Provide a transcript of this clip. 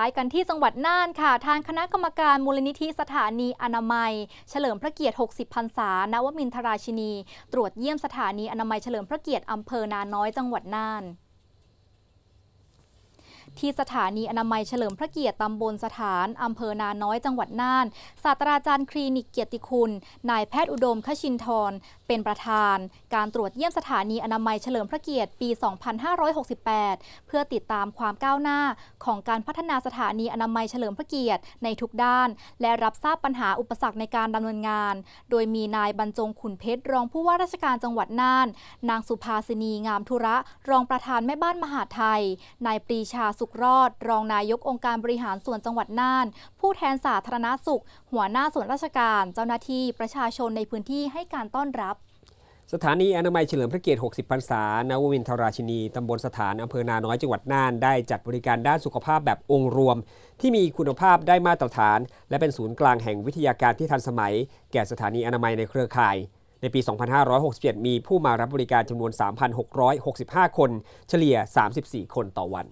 ไปกันที่จังหวัดน่านค่ะ ทางคณะกรรมการมูลนิธิสถานีอนามัย เฉลิมพระเกียรติ 60 พรรษา นวมินทราชินี ตรวจเยี่ยมสถานีอนามัยเฉลิมพระเกียรติอำเภอนาน้อยจังหวัดน่าน ที่สถานีอนามัยเฉลิมพระเกียรติตำบลสถานอำเภอนาน้อยจังหวัดน่าน ศาสตราจารย์คลินิกเกียรติคุณ นายแพทย์อุดมขชินทร เป็นประธาน การตรวจเยี่ยมสถานีอนามัยเฉลิมพระเกียรติปี 2568 เพื่อติดตามความก้าวหน้าของการพัฒนาสถานีอนามัยเฉลิมพระเกียรติในทุกด้าน และรับทราบปัญหาอุปสรรคในการดำเนินงาน โดยมีนายบรรจงขุนเพชรรองผู้ว่าราชการจังหวัดน่าน นางสุภาสินีงามธุระ รองประธานแม่บ้านมหาไทย นายปรีชาสุขรอด รองนายกองค์การบริหารส่วนจังหวัดน่าน ผู้แทนสาธารณสุข หัวหน้าส่วนราชการ เจ้าหน้าที่ประชาชนในพื้นที่ให้การต้อนรับสถานีอนามัยเฉลิมพระเกียรติ 60 พรรษา นวมินทราชินี ตำบลสถาน อำเภอนาน้อยจังหวัดน่าน ได้จัดบริการด้านสุขภาพแบบองค์รวม ที่มีคุณภาพได้มาตรฐาน และเป็นศูนย์กลางแห่งวิทยาการที่ทันสมัย แก่สถานีอนามัยในเครือข่าย ในปี 2567 มีผู้มารับบริการจำนวน 3,665 คน เฉลี่ย 34 คนต่อวัน